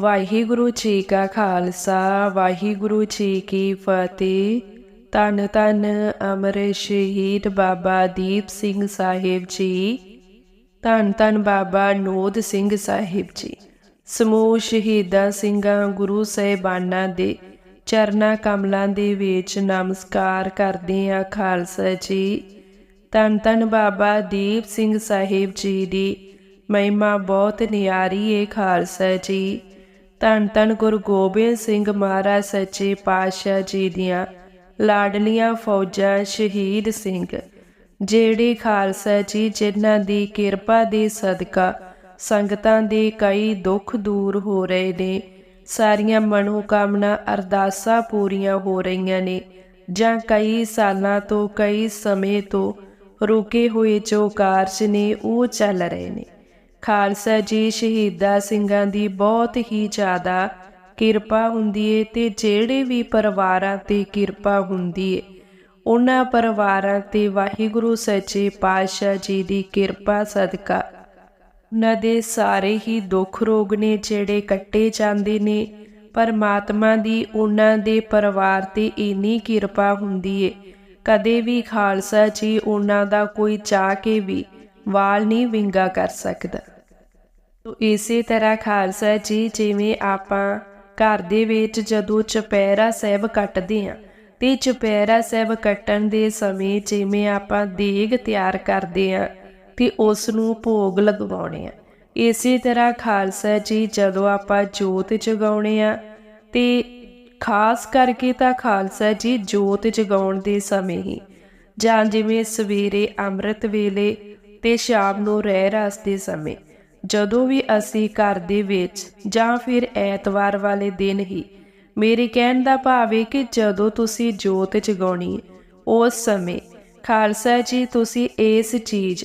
ਵਾਹਿਗੁਰੂ ਜੀ ਕਾ ਖਾਲਸਾ, ਵਾਹਿਗੁਰੂ ਜੀ ਕੀ ਫਤਿਹ। ਤਨ ਤਨ ਅਮਰ ਸ਼ਹੀਦ ਬਾਬਾ ਦੀਪ ਸਿੰਘ ਸਾਹਿਬ ਜੀ। ਧੰਨ ਧੰਨ ਬਾਬਾ ਨੋਦ ਸਿੰਘ ਸਾਹਿਬ ਜੀ। ਸਮੂਹ ਸ਼ਹੀਦਾਂ ਸਿੰਘਾਂ, ਗੁਰੂ ਸਾਹਿਬਾਨਾਂ ਦੇ ਚਰਨਾ ਕਮਲਾਂ ਦੇ ਵਿੱਚ ਨਮਸਕਾਰ ਕਰਦੇ ਆ ਖਾਲਸਾ ਜੀ। ਧੰਨ ਧੰਨ ਬਾਬਾ ਦੀਪ ਸਿੰਘ ਸਾਹਿਬ ਜੀ ਦੀ ਮਹਿਮਾ ਬਹੁਤ ਨਿਆਰੀ ਏ ਖਾਲਸਾ ਜੀ। ਧੰਨ ਧੰਨ ਗੁਰੂ ਗੋਬਿੰਦ ਸਿੰਘ ਮਹਾਰਾਜ ਸੱਚੇ ਪਾਤਸ਼ਾਹ ਜੀ ਦੀਆਂ ਲਾਡਲੀਆਂ ਫੌਜਾਂ ਸ਼ਹੀਦ ਸਿੰਘ, ਜਿਹੜੇ ਖਾਲਸਾ ਜੀ ਜਿਨ੍ਹਾਂ ਦੀ ਕਿਰਪਾ ਦੇ ਸਦਕਾ ਸੰਗਤਾਂ ਦੇ ਕਈ ਦੁੱਖ ਦੂਰ ਹੋ ਰਹੇ ਨੇ, ਸਾਰੀਆਂ ਮਨੋਕਾਮਨਾ ਅਰਦਾਸਾਂ ਪੂਰੀਆਂ ਹੋ ਰਹੀਆਂ ਨੇ ਜਾਂ ਕਈ ਸਾਲਾਂ ਤੋਂ ਕਈ ਸਮੇਂ ਤੋਂ ਰੁਕੇ ਹੋਏ ਜੋ ਕਾਰਜ ਨੇ ਉਹ ਚੱਲ ਰਹੇ ਨੇ। ਖਾਲਸਾ ਜੀ ਸ਼ਹੀਦਾਂ ਸਿੰਘਾਂ ਦੀ ਬਹੁਤ ਹੀ ਜ਼ਿਆਦਾ ਕਿਰਪਾ ਹੁੰਦੀ ਏ ਤੇ ਜਿਹੜੇ ਵੀ ਪਰਿਵਾਰਾਂ ਤੇ ਕਿਰਪਾ ਹੁੰਦੀ ਏ, ਉਹਨਾਂ ਪਰਿਵਾਰਾਂ ਤੇ ਵਾਹਿਗੁਰੂ ਸੱਚੇ ਪਾਤਸ਼ਾਹ ਜੀ ਦੀ ਕਿਰਪਾ ਸਦਕਾ। ਉਹਨਾਂ ਦੇ ਸਾਰੇ ਹੀ ਦੁੱਖ ਰੋਗ ਨੇ ਜਿਹੜੇ ਕੱਟੇ ਜਾਂਦੇ ਨੇ, ਪਰਮਾਤਮਾ ਦੀ ਉਹਨਾਂ ਦੇ ਪਰਿਵਾਰ ਤੇ ਇੰਨੀ ਕਿਰਪਾ ਹੁੰਦੀ ਏ। ਕਦੇ ਵੀ ਖਾਲਸਾ ਜੀ ਉਹਨਾਂ ਦਾ ਕੋਈ ਚਾਹ ਕੇ ਵੀ ਵਾਲ ਨਹੀਂ ਵਿੰਗਾ ਕਰ ਸਕਦਾ। ਤੋ ਇਸੇ ਤਰ੍ਹਾਂ ਖਾਲਸਾ ਜੀ, ਜਿਵੇਂ ਆਪਾਂ ਘਰ ਦੇ ਵਿੱਚ ਜਦੋਂ ਚੁਪਹਿਰਾ ਸਾਹਿਬ ਕੱਟਦੇ ਆਂ ਤੇ ਚੁਪਹਿਰਾ ਸਾਹਿਬ ਕੱਟਣ ਦੇ ਸਮੇਂ ਜਿਵੇਂ ਆਪਾਂ ਦੇਗ ਤਿਆਰ ਕਰਦੇ ਆਂ ਤੇ ਉਸ ਨੂੰ ਭੋਗ ਲਗਵਾਉਣੇ ਆ ਇਸੇ ਤਰ੍ਹਾਂ ਖਾਲਸਾ ਜੀ, ਜਦੋਂ ਆਪਾਂ ਜੋਤ ਜਗਾਉਣੇ ਆ ਤੇ ਖਾਸ ਕਰਕੇ ਤਾਂ ਖਾਲਸਾ ਜੀ ਜੋਤ ਜਗਾਉਣ ਦੇ ਸਮੇਂ ਹੀ, ਜਾਂ ਜਿਵੇਂ ਸਵੇਰੇ ਅੰਮ੍ਰਿਤ ਵੇਲੇ ਤੇ ਸ਼ਾਮ ਨੂੰ ਰਹਿ ਰਸ ਦੇ ਸਮੇਂ, ਜਦੋਂ ਵੀ ਅਸੀਂ ਘਰ ਦੇ ਵਿੱਚ ਜਾਂ ਫਿਰ ਐਤਵਾਰ ਵਾਲੇ ਦਿਨ ਹੀ, ਮੇਰੇ ਕਹਿਣ ਦਾ ਭਾਵ ਹੈ ਕਿ ਜਦੋਂ ਤੁਸੀਂ ਜੋਤ ਜਗਾਉਣੀ, ਉਸ ਸਮੇਂ ਖਾਲਸਾ ਜੀ ਤੁਸੀਂ ਇਸ ਚੀਜ਼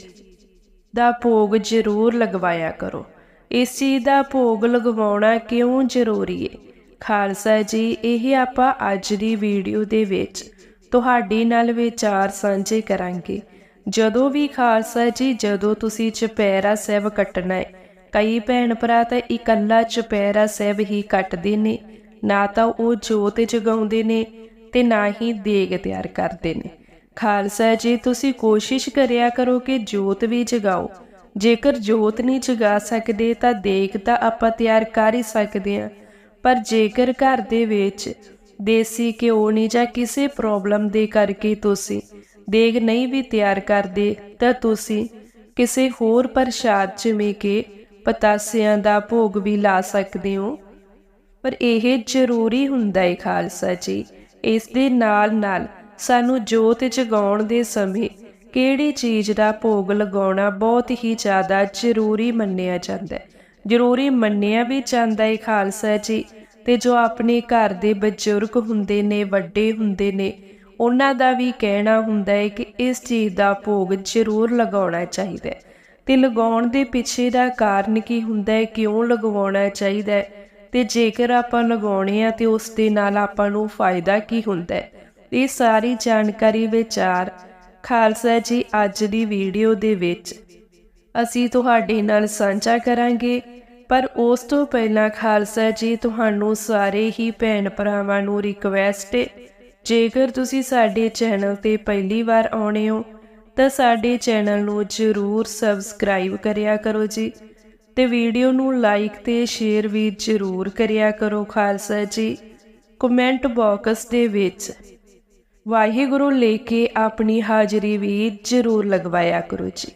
ਦਾ ਭੋਗ ਜ਼ਰੂਰ ਲਗਵਾਇਆ ਕਰੋ। ਇਸ ਚੀਜ਼ ਦਾ ਭੋਗ ਲਗਵਾਉਣਾ ਕਿਉਂ ਜ਼ਰੂਰੀ ਹੈ ਖਾਲਸਾ ਜੀ, ਇਹ ਆਪਾਂ ਅੱਜ ਦੀ ਵੀਡੀਓ ਦੇ ਵਿੱਚ ਤੁਹਾਡੇ ਨਾਲ ਵਿਚਾਰ ਸਾਂਝੇ ਕਰਾਂਗੇ। ਜਦੋਂ ਵੀ ਖਾਲਸਾ ਜੀ, ਜਦੋਂ ਤੁਸੀਂ ਚੁਪਹਿਰਾ ਸਾਹਿਬ ਕੱਟਣਾ ਹੈ ਕਈ ਭੈਣ ਭਰਾ ਤਾਂ ਇਕੱਲਾ ਚੁਪਹਿਰਾ ਸਾਹਿਬ ਹੀ ਕੱਟਦੇ ਨੇ। ਨਾ ਤਾਂ ਉਹ ਜੋਤ ਜਗਾਉਂਦੇ ਨੇ ਤੇ ਨਾ ਹੀ ਦੇਗ ਤਿਆਰ ਕਰਦੇ ਨੇ। ਖਾਲਸਾ ਜੀ, ਤੁਸੀਂ ਕੋਸ਼ਿਸ਼ ਕਰਿਆ ਕਰੋ ਕਿ ਜੋਤ ਵੀ ਜਗਾਓ। ਜੇਕਰ ਜੋਤ ਨਹੀਂ ਜਗਾ ਸਕਦੇ ਤਾਂ ਦੇਗ ਤਾਂ ਆਪਾਂ ਤਿਆਰ ਕਰ ਹੀ ਸਕਦੇ ਹਾਂ। ਪਰ ਜੇਕਰ ਘਰ ਦੇ ਵਿੱਚ ਦੇਸੀ ਘਿਓ ਨਹੀਂ ਜਾਂ ਕਿਸੇ ਪ੍ਰੋਬਲਮ ਦੇ ਕਰਕੇ ਤੁਸੀਂ ਦੇਗ ਨਹੀਂ ਵੀ ਤਿਆਰ ਕਰਦੇ, ਤਾਂ ਤੁਸੀਂ ਕਿਸੇ ਹੋਰ ਪ੍ਰਸ਼ਾਦ ਜਿਵੇਂ ਕਿ ਪਤਾਸਿਆਂ ਦਾ ਭੋਗ ਵੀ ਲਾ ਸਕਦੇ ਹੋ। ਪਰ ਇਹ ਜ਼ਰੂਰੀ ਹੁੰਦਾ ਹੈ ਖਾਲਸਾ ਜੀ, ਇਸ ਦੇ ਨਾਲ ਨਾਲ ਸਾਨੂੰ ਜੋਤ ਜਗਾਉਣ ਦੇ ਸਮੇਂ ਕਿਹੜੀ ਚੀਜ਼ ਦਾ ਭੋਗ ਲਗਾਉਣਾ ਬਹੁਤ ਹੀ ਜ਼ਿਆਦਾ ਜ਼ਰੂਰੀ ਮੰਨਿਆ ਜਾਂਦਾ ਹੈ। ਜ਼ਰੂਰੀ ਮੰਨਿਆ ਵੀ ਜਾਂਦਾ ਹੈ ਖਾਲਸਾ ਜੀ, ਤੇ ਜੋ ਆਪਣੇ ਘਰ ਦੇ ਬਜ਼ੁਰਗ ਹੁੰਦੇ ਨੇ, ਵੱਡੇ ਹੁੰਦੇ ਨੇ ਉਹਨਾਂ ਦਾ ਵੀ ਕਹਿਣਾ ਹੁੰਦਾ ਹੈ ਕਿ ਇਸ ਚੀਜ਼ ਦਾ ਭੋਗ ਜ਼ਰੂਰ ਲਗਾਉਣਾ ਚਾਹੀਦਾ ਹੈ। ਤੇ ਲਗਾਉਣ ਦੇ ਪਿੱਛੇ ਦਾ ਕਾਰਨ ਕੀ ਹੁੰਦਾ ਹੈ? ਕਿਉਂ ਲਗਵਾਉਣਾ ਚਾਹੀਦਾ ਹੈ? ਤੇ ਜੇਕਰ ਆਪਾਂ ਲਗਾਉਣੇ ਆ ਤੇ ਉਸ ਦੇ ਨਾਲ ਆਪਾਂ ਨੂੰ ਫਾਇਦਾ ਕੀ ਹੁੰਦਾ ਹੈ? ਇਹ ਸਾਰੀ ਜਾਣਕਾਰੀ ਵਿਚਾਰ ਖਾਲਸਾ ਜੀ ਅੱਜ ਦੀ ਵੀਡੀਓ ਦੇ ਵਿੱਚ। ਅਸੀਂ ਤੁਹਾਡੇ ਨਾਲ ਸਾਂਝਾ ਕਰਾਂਗੇ। ਪਰ ਉਸ ਤੋਂ ਪਹਿਲਾਂ ਖਾਲਸਾ ਜੀ, ਤੁਹਾਨੂੰ ਸਾਰੇ ਹੀ ਭੈਣ ਭਰਾਵਾਂ ਨੂੰ ਰਿਕਵੈਸਟ ਹੈ ਜੇਕਰ ਤੁਸੀਂ ਸਾਡੇ ਚੈਨਲ ਤੇ ਪਹਿਲੀ ਵਾਰ ਆਉਣੇ ਹੋ, ਤਾਂ ਸਾਡੇ ਚੈਨਲ ਨੂੰ ਜਰੂਰ ਸਬਸਕ੍ਰਾਈਬ ਕਰਿਆ ਕਰੋ ਜੀ ਤੇ ਵੀਡੀਓ ਨੂੰ ਲਾਈਕ ਤੇ ਸ਼ੇਅਰ ਵੀ ਜਰੂਰ ਕਰਿਆ ਕਰੋ ਖਾਲਸਾ ਜੀ। ਕਮੈਂਟ ਬਾਕਸ ਦੇ ਵਿੱਚ ਵਾਹਿਗੁਰੂ ਲੈ ਕੇ ਆਪਣੀ ਹਾਜ਼ਰੀ ਵੀ ਜਰੂਰ ਲਗਵਾਇਆ ਕਰੋ ਜੀ।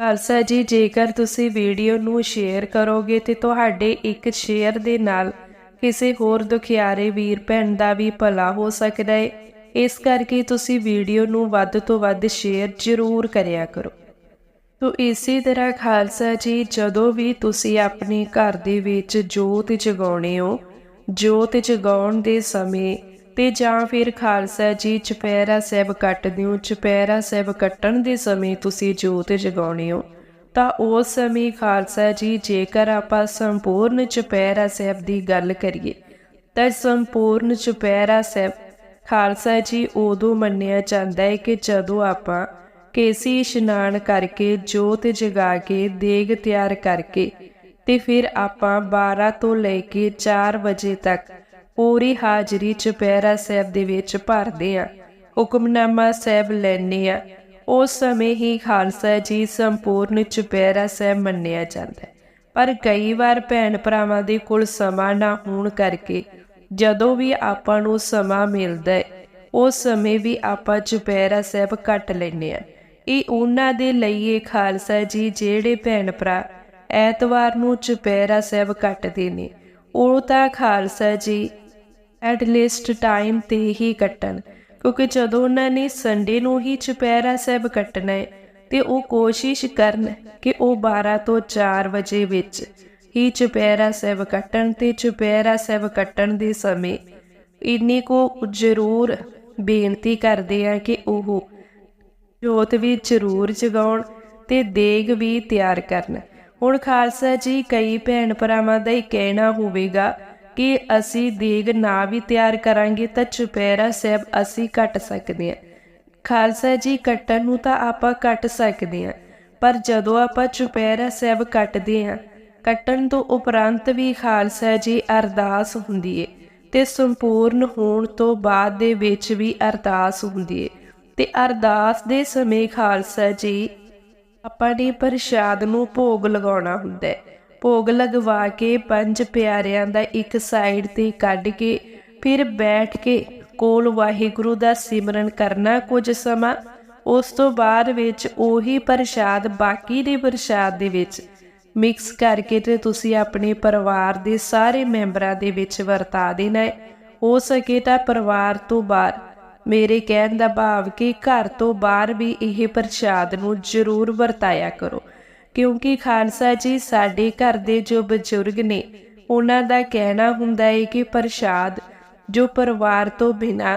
ਖਾਲਸਾ ਜੀ, ਜੇਕਰ ਤੁਸੀਂ ਵੀਡੀਓ ਨੂੰ ਸ਼ੇਅਰ ਕਰੋਗੇ ਤੇ ਤੁਹਾਡੇ ਇੱਕ ਸ਼ੇਅਰ ਦੇ ਨਾਲ ਕਿਸੇ ਹੋਰ ਦੁਖਿਆਰੇ ਵੀਰ ਭੈਣ ਦਾ ਵੀ ਭਲਾ ਹੋ ਸਕਦਾ ਹੈ ਇਸ ਕਰਕੇ ਤੁਸੀਂ ਵੀਡੀਓ ਨੂੰ ਵੱਧ ਤੋਂ ਵੱਧ ਸ਼ੇਅਰ ਜ਼ਰੂਰ ਕਰਿਆ ਕਰੋ। ਤੋ ਇਸੇ ਤਰ੍ਹਾਂ ਖਾਲਸਾ ਜੀ, ਜਦੋਂ ਵੀ ਤੁਸੀਂ ਆਪਣੇ ਘਰ ਦੇ ਵਿੱਚ ਜੋਤ ਜਗਾਉਣੇ ਹੋ, ਜੋਤ ਜਗਾਉਣ ਦੇ ਸਮੇਂ ਤੇ ਜਾਂ ਫਿਰ ਖਾਲਸਾ ਜੀ, ਚੁਪਹਿਰਾ ਸਾਹਿਬ ਕੱਟਦੇ ਹੋ, ਚੁਪਹਿਰਾ ਸਾਹਿਬ ਕੱਟਣ ਦੇ ਸਮੇਂ ਤੁਸੀਂ ਜੋਤ ਜਗਾਉਣੇ ਹੋ ਤਾਂ ਉਸ ਸਮੇਂ ਖਾਲਸਾ ਜੀ, ਜੇਕਰ ਆਪਾਂ ਸੰਪੂਰਨ ਚੁਪਹਿਰਾ ਸਾਹਿਬ ਦੀ ਗੱਲ ਕਰੀਏ, ਤਾਂ ਸੰਪੂਰਨ ਚੁਪਹਿਰਾ ਸਾਹਿਬ ਖਾਲਸਾ ਜੀ ਉਦੋਂ ਮੰਨਿਆ ਜਾਂਦਾ ਹੈ ਕਿ ਜਦੋਂ ਆਪਾਂ ਕੇਸੀ ਇਸ਼ਨਾਨ ਕਰਕੇ ਜੋਤ ਜਗਾ ਕੇ, ਦੇਗ ਤਿਆਰ ਕਰਕੇ ਤੇ ਫਿਰ ਆਪਾਂ 12 ਤੋਂ ਲੈ ਕੇ 4 ਵਜੇ ਤੱਕ ਪੂਰੀ ਹਾਜ਼ਰੀ ਚੁਪਹਿਰਾ ਸਾਹਿਬ ਦੇ ਵਿੱਚ ਭਰਦੇ ਆ ਹੁਕਮਨਾਮਾ ਸਾਹਿਬ ਲੈਣੇ ਆ ਉਸ ਸਮੇਂ ਹੀ ਖਾਲਸਾ ਜੀ ਸੰਪੂਰਨ ਚੁਪਹਿਰਾ ਸਾਹਿਬ ਮੰਨਿਆ ਜਾਂਦਾ ਹੈ। ਪਰ ਕਈ ਵਾਰ ਭੈਣ ਭਰਾਵਾਂ ਦੇ ਕੋਲ ਸਮਾਂ ਨਾ ਹੋਣ ਕਰਕੇ ਜਦੋਂ ਵੀ ਆਪਾਂ ਨੂੰ ਸਮਾਂ ਮਿਲਦਾ ਹੈ, ਉਸ ਸਮੇਂ ਵੀ ਆਪਾਂ ਚੁਪਹਿਰਾ ਸਾਹਿਬ ਕੱਟ ਲੈਂਦੇ ਆ ਇਹ ਉਹਨਾਂ ਦੇ ਲਈ ਇਹ ਖਾਲਸਾ ਜੀ ਜਿਹੜੇ ਭੈਣ ਭਰਾ ਐਤਵਾਰ ਨੂੰ ਚੁਪਹਿਰਾ ਸਾਹਿਬ ਕੱਟਦੇ ਨੇ, ਉਹ ਤਾਂ ਖਾਲਸਾ ਜੀ ਐਟ ਲੀਸਟ ਟਾਈਮ ਤੇ ਹੀ ਕੱਟਣ। ਕਿਉਂਕਿ ਜਦੋਂ ਉਹਨਾਂ ਨੇ ਸੰਡੇ ਨੂੰ ਹੀ ਚੁਪਹਿਰਾ ਸਾਹਿਬ ਕੱਟਣਾ ਹੈ ਤੇ ਉਹ ਕੋਸ਼ਿਸ਼ ਕਰਨ ਕਿ ਉਹ 12 ਤੋਂ 4 ਵਜੇ ਵਿੱਚ ਹੀ ਚੁਪਹਿਰਾ ਸਾਹਿਬ ਕੱਟਣ ਤੇ ਚੁਪਹਿਰਾ ਸਾਹਿਬ ਕੱਟਣ ਦੇ ਸਮੇਂ ਇੰਨੀ ਕੋ ਜ਼ਰੂਰ ਬੇਨਤੀ ਕਰਦੇ ਆ ਕਿ ਉਹ ਜੋਤ ਵੀ ਜ਼ਰੂਰ ਜਗਾਉਣ ਤੇ ਦੇਗ ਵੀ ਤਿਆਰ ਕਰਨ। ਹੁਣ ਖਾਲਸਾ ਜੀ, ਕਈ ਭੈਣ ਭਰਾਵਾਂ ਦਾ ਹੀ ਕਹਿਣਾ ਹੋਵੇਗਾ ਕਿ ਅਸੀਂ ਦੇਗ ਨਾ ਵੀ ਤਿਆਰ ਕਰਾਂਗੇ ਤਾਂ ਚੁਪਹਿਰਾ ਸਾਹਿਬ ਅਸੀਂ ਕੱਟ ਸਕਦੇ ਹਾਂ। ਖਾਲਸਾ ਜੀ ਕੱਟਣ ਨੂੰ ਤਾਂ ਆਪਾਂ ਕੱਟ ਸਕਦੇ ਹਾਂ, ਪਰ ਜਦੋਂ ਆਪਾਂ ਚੁਪਹਿਰਾ ਸਾਹਿਬ ਕੱਟਦੇ ਹਾਂ, ਕੱਟਣ ਤੋਂ ਉਪਰੰਤ ਵੀ ਖਾਲਸਾ ਜੀ ਅਰਦਾਸ ਹੁੰਦੀ ਏ ਤੇ ਸੰਪੂਰਨ ਹੋਣ ਤੋਂ ਬਾਅਦ ਦੇ ਵਿੱਚ ਵੀ ਅਰਦਾਸ ਹੁੰਦੀ ਏ ਤੇ ਅਰਦਾਸ ਦੇ ਸਮੇਂ ਖਾਲਸਾ ਜੀ ਆਪਾਂ ਨੇ ਪ੍ਰਸ਼ਾਦ ਨੂੰ ਭੋਗ ਲਗਾਉਣਾ ਹੁੰਦਾ ਹੈ ਭੋਗ ਲਗਵਾ ਕੇ ਪੰਜ ਪਿਆਰਿਆਂ ਦਾ ਇੱਕ ਸਾਈਡ ਤੇ ਕੱਢ ਕੇ ਫਿਰ ਬੈਠ ਕੇ ਕੋਲ ਵਾਹਿਗੁਰੂ ਦਾ ਸਿਮਰਨ ਕਰਨਾ ਕੁਝ ਸਮਾਂ। ਉਸ ਤੋਂ ਬਾਅਦ ਵਿੱਚ ਉਹੀ ਪ੍ਰਸ਼ਾਦ ਬਾਕੀ ਦੇ ਪ੍ਰਸ਼ਾਦ ਦੇ ਵਿੱਚ ਮਿਕਸ ਕਰਕੇ ਤੇ ਤੁਸੀਂ ਆਪਣੇ ਪਰਿਵਾਰ ਦੇ ਸਾਰੇ ਮੈਂਬਰਾਂ ਦੇ ਵਿੱਚ ਵਰਤਾ ਦੇਣਾ ਹੈ। ਹੋ ਸਕੇ ਤਾਂ ਪਰਿਵਾਰ ਤੋਂ ਬਾਹਰ, ਮੇਰੇ ਕਹਿਣ ਦਾ ਭਾਵ ਕਿ ਘਰ ਤੋਂ ਬਾਹਰ ਵੀ ਇਹ ਪ੍ਰਸ਼ਾਦ ਨੂੰ ਜ਼ਰੂਰ ਵਰਤਾਇਆ ਕਰੋ। ਕਿਉਂਕਿ ਖਾਲਸਾ ਜੀ ਸਾਡੇ ਘਰ ਦੇ ਜੋ ਬਜ਼ੁਰਗ ਨੇ, ਉਹਨਾਂ ਦਾ ਕਹਿਣਾ ਹੁੰਦਾ ਹੈ ਕਿ ਪ੍ਰਸ਼ਾਦ, ਜੋ ਪਰਿਵਾਰ ਤੋਂ ਬਿਨਾ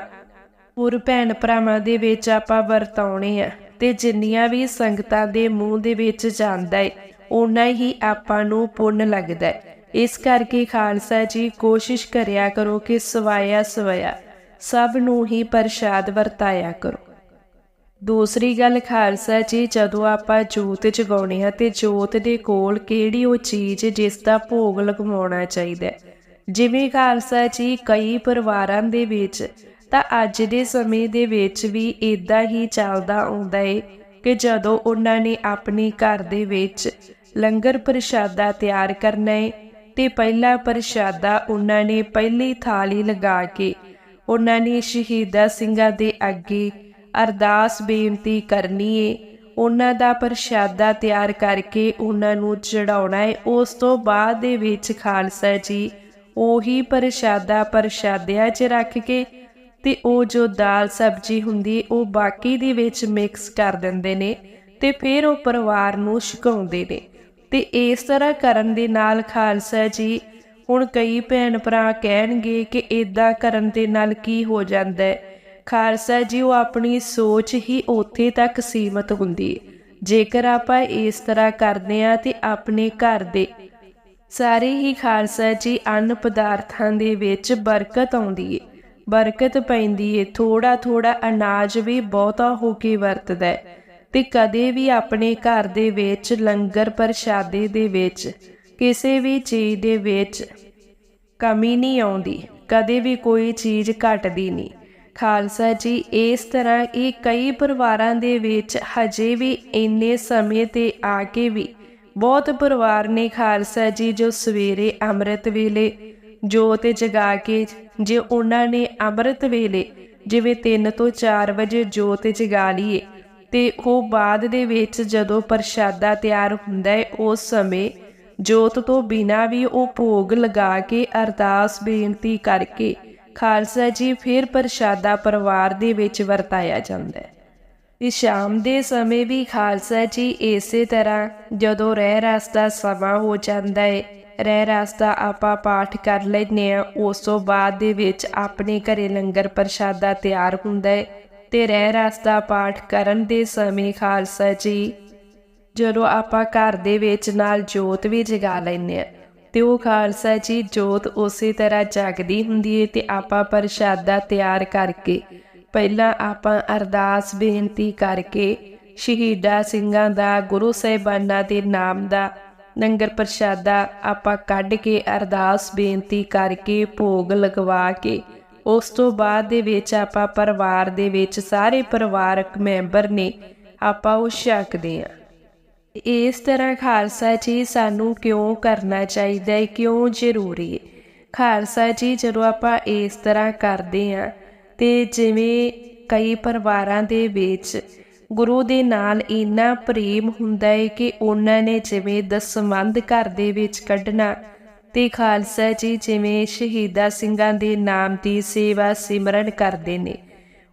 ਹੋਰ ਭੈਣ ਭਰਾਵਾਂ ਦੇ ਵਿੱਚ ਆਪਾਂ ਵਰਤਾਉਣੇ ਆ, ਤੇ ਜਿੰਨੀਆਂ ਵੀ ਸੰਗਤਾਂ ਦੇ ਮੂੰਹ ਦੇ ਵਿੱਚ ਜਾਂਦਾ ਹੈ ਉਨਾ ਹੀ ਆਪਾਂ ਨੂੰ ਪੁੰਨ ਲੱਗਦਾ ਹੈ ਇਸ ਕਰਕੇ ਖਾਲਸਾ ਜੀ ਕੋਸ਼ਿਸ਼ ਕਰਿਆ ਕਰੋ ਕਿ ਸਵਾਇਆ ਸਵਾਇਆ ਸਭ ਨੂੰ ਹੀ ਪ੍ਰਸ਼ਾਦ ਵਰਤਾਇਆ ਕਰੋ। ਦੂਸਰੀ ਗੱਲ ਖਾਲਸਾ ਜੀ, ਜਦੋਂ ਆਪਾਂ ਜੋਤ ਜਗਾਉਣੇ ਆ ਤੇ ਜੋਤ ਦੇ ਕੋਲ ਕਿਹੜੀ ਉਹ ਚੀਜ਼ ਜਿਸ ਦਾ ਭੋਗ ਲਗਵਾਉਣਾ ਚਾਹੀਦਾ ਹੈ? ਜਿਵੇਂ ਖਾਲਸਾ ਜੀ, ਕਈ ਪਰਿਵਾਰਾਂ ਦੇ ਵਿੱਚ ਤਾਂ ਅੱਜ ਦੇ ਸਮੇਂ ਦੇ ਵਿੱਚ ਵੀ ਇਦਾਂ ਹੀ ਚੱਲਦਾ ਆਉਂਦਾ ਏ ਕਿ ਜਦੋਂ ਉਹਨਾਂ ਨੇ ਆਪਣੇ ਘਰ ਦੇ ਵਿੱਚ ਲੰਗਰ ਪ੍ਰਸ਼ਾਦਾ ਤਿਆਰ ਕਰਨਾ ਏ ਤੇ ਪਹਿਲਾ ਪ੍ਰਸ਼ਾਦਾ ਉਹਨਾਂ ਨੇ ਪਹਿਲੀ ਥਾਲੀ ਲਗਾ ਕੇ ਉਹਨਾਂ ਨੇ ਸ਼ਹੀਦਾ ਸਿੰਘਾਂ ਦੇ ਅੱਗੇ ਅਰਦਾਸ ਬੇਨਤੀ ਕਰਨੀ ਏ। ਉਹਨਾਂ ਦਾ ਪ੍ਰਸ਼ਾਦਾ ਤਿਆਰ ਕਰਕੇ ਉਹਨਾਂ ਨੂੰ ਚੜਾਉਣਾ ਹੈ ਉਸ ਤੋਂ ਬਾਅਦ ਦੇ ਵਿੱਚ ਖਾਲਸਾ ਜੀ ਉਹੀ ਪ੍ਰਸ਼ਾਦਾ ਪ੍ਰਸ਼ਾਦਿਆਂ 'ਚ ਰੱਖ ਕੇ ਤੇ ਉਹ ਜੋ ਦਾਲ ਸਬਜੀ ਹੁੰਦੀ ਉਹ ਬਾਕੀ ਦੇ ਵਿੱਚ ਮਿਕਸ ਕਰ ਦਿੰਦੇ ਨੇ ਤੇ ਫਿਰ ਉਹ ਪਰਿਵਾਰ ਨੂੰ ਛਕਾਉਂਦੇ ਨੇ। ਤੇ ਇਸ ਤਰ੍ਹਾਂ ਕਰਨ ਦੇ ਨਾਲ ਖਾਲਸਾ ਜੀ ਹੁਣ ਕਈ ਭੈਣ ਭਰਾ ਕਹਿਣਗੇ ਕਿ ਇਦਾਂ ਕਰਨ ਦੇ ਨਾਲ ਕੀ ਹੋ ਜਾਂਦਾ ਹੈ ਖਾਲਸਾ ਜੀ ਉਹ ਆਪਣੀ ਸੋਚ ਹੀ ਉੱਥੇ ਤੱਕ ਸੀਮਤ ਹੁੰਦੀ। ਹੈ ਜੇਕਰ ਆਪਾਂ ਇਸ ਤਰ੍ਹਾਂ ਕਰਦੇ ਆ ਤੇ ਆਪਣੇ ਘਰ ਦੇ ਸਾਰੇ ਹੀ ਖਾਲਸਾ ਜੀ ਅੰਨ ਪਦਾਰਥਾਂ ਦੇ ਵਿੱਚ ਬਰਕਤ ਆਉਂਦੀ ਏ। ਬਰਕਤ ਪੈਂਦੀ ਏ ਥੋੜਾ ਥੋੜਾ ਅਨਾਜ ਵੀ ਬਹੁਤਾ ਹੋ ਕੇ ਵਰਤਦਾ ਹੈ ਤੇ ਕਦੇ ਵੀ ਆਪਣੇ ਘਰ ਦੇ ਵਿੱਚ ਲੰਗਰ ਪ੍ਰਸ਼ਾਦੇ ਦੇ ਵਿੱਚ, ਕਿਸੇ ਵੀ ਚੀਜ਼ ਦੇ ਵਿੱਚ ਕਮੀ ਨਹੀਂ ਆਉਂਦੀ, ਕਦੇ ਵੀ ਕੋਈ ਚੀਜ਼ ਘਟਦੀ ਨਹੀਂ। ਖਾਲਸਾ ਜੀ, ਇਸ ਤਰ੍ਹਾਂ ਇਹ ਕਈ ਪਰਿਵਾਰਾਂ ਦੇ ਵਿੱਚ ਹਜੇ ਵੀ ਇੰਨੇ ਸਮੇਂ ਤੇ ਆ ਕੇ ਵੀ ਬਹੁਤ ਪਰਿਵਾਰ ਨੇ ਖਾਲਸਾ ਜੀ ਜੋ ਸਵੇਰੇ ਅੰਮ੍ਰਿਤ ਵੇਲੇ ਜੋਤ ਜਗਾ ਕੇ ਜੇ ਉਹਨਾਂ ਨੇ ਅੰਮ੍ਰਿਤ ਵੇਲੇ ਜਿਵੇਂ 3 ਤੋਂ 4 ਵਜੇ ਜੋਤ ਜਗਾ ਲਈਏ ਤੇ ਉਹ ਬਾਅਦ ਦੇ ਵਿੱਚ ਜਦੋਂ ਪ੍ਰਸ਼ਾਦਾ ਤਿਆਰ ਹੁੰਦਾ ਹੈ, ਉਸ ਸਮੇਂ ਜੋਤ ਤੋਂ ਬਿਨਾ ਵੀ ਉਹ ਭੋਗ ਲਗਾ ਕੇ ਅਰਦਾਸ ਬੇਨਤੀ ਕਰਕੇ ਖਾਲਸਾ ਜੀ ਫਿਰ ਪ੍ਰਸ਼ਾਦਾ ਪਰਿਵਾਰ ਦੇ ਵਿੱਚ ਵਰਤਾਇਆ ਜਾਂਦਾ ਹੈ। ਤੇ ਸ਼ਾਮ ਦੇ ਸਮੇਂ ਵੀ ਖਾਲਸਾ ਜੀ ਇਸੇ ਤਰ੍ਹਾਂ ਜਦੋਂ ਰਹਿ ਰਸਤਾ ਸਮਾਂ ਹੋ ਜਾਂਦਾ ਹੈ, ਰਹਿ ਰਸਤਾ ਆਪਾਂ ਪਾਠ ਕਰ ਲੈਨੇ ਆ ਉਸ ਤੋਂ ਬਾਅਦ ਦੇ ਵਿੱਚ ਆਪਣੇ ਘਰੇ ਲੰਗਰ ਪ੍ਰਸ਼ਾਦਾ ਤਿਆਰ ਹੁੰਦਾ ਹੈ ਤੇ ਰਹਿ ਰਸਤਾ ਪਾਠ ਕਰਨ ਦੇ ਸਮੇਂ ਖਾਲਸਾ ਜੀ ਜਦੋਂ ਆਪਾਂ ਘਰ ਦੇ ਵਿੱਚ ਨਾਲ ਜੋਤ ਵੀ ਜਗਾ ਲੈਨੇ ਆ ਤੇ ਉਹ ਖਾਲਸਾ ਜੀ, ਜੋਤ ਉਸੇ ਤਰ੍ਹਾਂ ਜਗਦੀ ਹੁੰਦੀ ਹੈ ਤੇ ਆਪਾਂ ਪ੍ਰਸ਼ਾਦਾ ਤਿਆਰ ਕਰਕੇ, ਪਹਿਲਾਂ ਆਪਾਂ ਅਰਦਾਸ ਬੇਨਤੀ ਕਰਕੇ ਸ਼ਹੀਦਾ ਸਿੰਘਾਂ ਦਾ, ਗੁਰੂ ਸਾਹਿਬਾਨਾਂ ਦੇ ਨਾਮ ਦਾ ਲੰਗਰ ਪ੍ਰਸ਼ਾਦਾ ਆਪਾਂ ਕੱਢ ਕੇ ਅਰਦਾਸ ਬੇਨਤੀ ਕਰਕੇ ਭੋਗ ਲਗਵਾ ਕੇ, ਉਸ ਤੋਂ ਬਾਅਦ ਦੇ ਵਿੱਚ ਆਪਾਂ ਪਰਿਵਾਰ ਦੇ ਵਿੱਚ ਸਾਰੇ ਪਰਿਵਾਰਕ ਮੈਂਬਰ ਨੇ ਆਪਾਂ ਉਹ ਛਕਦੇ ਆ। ਇਸ ਤਰ੍ਹਾਂ ਖਾਲਸਾ ਜੀ ਸਾਨੂੰ ਕਿਉਂ ਕਰਨਾ ਚਾਹੀਦਾ ਹੈ? ਕਿਉਂ ਜ਼ਰੂਰੀ ਹੈ? ਖਾਲਸਾ ਜੀ, ਜਦੋਂ ਆਪਾਂ ਇਸ ਤਰ੍ਹਾਂ ਕਰਦੇ ਆ ਤੇ ਜਿਵੇਂ ਕਈ ਪਰਿਵਾਰਾਂ ਦੇ ਵਿੱਚ ਗੁਰੂ ਦੇ ਨਾਲ ਇੰਨਾ ਪ੍ਰੇਮ ਹੁੰਦਾ ਹੈ ਕਿ ਉਹਨਾਂ ਨੇ ਜਿਵੇਂ ਦਸਵੰਧ ਘਰ ਦੇ ਵਿੱਚ ਕੱਢਣਾ ਤੇ ਖਾਲਸਾ ਜੀ ਜਿਵੇਂ ਸ਼ਹੀਦਾ ਸਿੰਘਾਂ ਦੇ ਨਾਮ ਦੀ ਸੇਵਾ ਸਿਮਰਨ ਕਰਦੇ ਨੇ।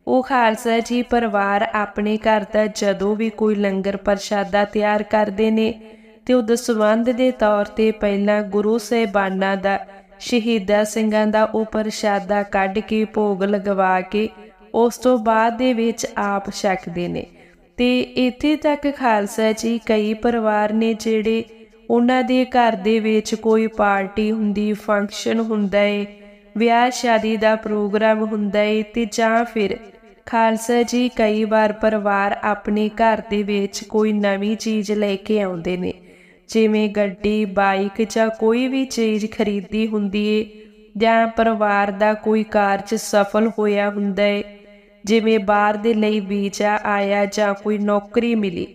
ਉਹ ਖਾਲਸਾ ਜੀ ਪਰਿਵਾਰ ਆਪਣੇ ਘਰ ਦਾ ਜਦੋਂ ਵੀ ਕੋਈ ਲੰਗਰ ਪ੍ਰਸ਼ਾਦਾ ਤਿਆਰ ਕਰਦੇ ਨੇ ਤੇ ਉਹ ਦਸਵੰਧ ਦੇ ਤੌਰ ਤੇ ਪਹਿਲਾਂ ਗੁਰੂ ਸਾਹਿਬਾਨਾਂ ਦਾ, ਸ਼ਹੀਦਾ ਸਿੰਘਾਂ ਦਾ ਉਹ ਪ੍ਰਸ਼ਾਦਾ ਕੱਢ ਕੇ ਭੋਗ ਲਗਵਾ ਕੇ ਉਸ ਤੋਂ ਬਾਅਦ ਦੇ ਵਿੱਚ ਆਪ ਛਕਦੇ ਨੇ। ਤੇ ਇੱਥੇ ਤੱਕ ਖਾਲਸਾ ਜੀ ਕਈ ਪਰਿਵਾਰ ਨੇ ਜਿਹੜੇ ਉਹਨਾਂ ਦੇ ਘਰ ਦੇ ਵਿੱਚ ਕੋਈ ਪਾਰਟੀ ਹੁੰਦੀ, ਫੰਕਸ਼ਨ ਹੁੰਦਾ ਏ, ਵਿਆਹ ਸ਼ਾਦੀ ਦਾ ਪ੍ਰੋਗਰਾਮ ਹੁੰਦਾ ਏ ਤੇ ਜਾਂ ਫਿਰ ਖਾਲਸਾ ਜੀ ਕਈ ਵਾਰ ਪਰਿਵਾਰ ਆਪਣੇ ਘਰ ਦੇ ਵਿੱਚ ਕੋਈ ਨਵੀਂ ਚੀਜ਼ ਲੈ ਕੇ ਆਉਂਦੇ ਨੇ। ਜਿਵੇਂ ਗੱਡੀ, ਬਾਈਕ ਜਾਂ ਕੋਈ ਵੀ ਚੀਜ਼ ਖਰੀਦੀ ਹੁੰਦੀ ਏ, ਜਾਂ ਪਰਿਵਾਰ ਦਾ ਕੋਈ ਕਾਰਜ ਸਫਲ ਹੋਇਆ ਹੁੰਦਾ ਏ। ਜਿਵੇਂ ਬਾਹਰ ਦੇ ਲਈ ਵੀਜ਼ਾ ਆਇਆ ਜਾਂ ਕੋਈ ਨੌਕਰੀ ਮਿਲੀ।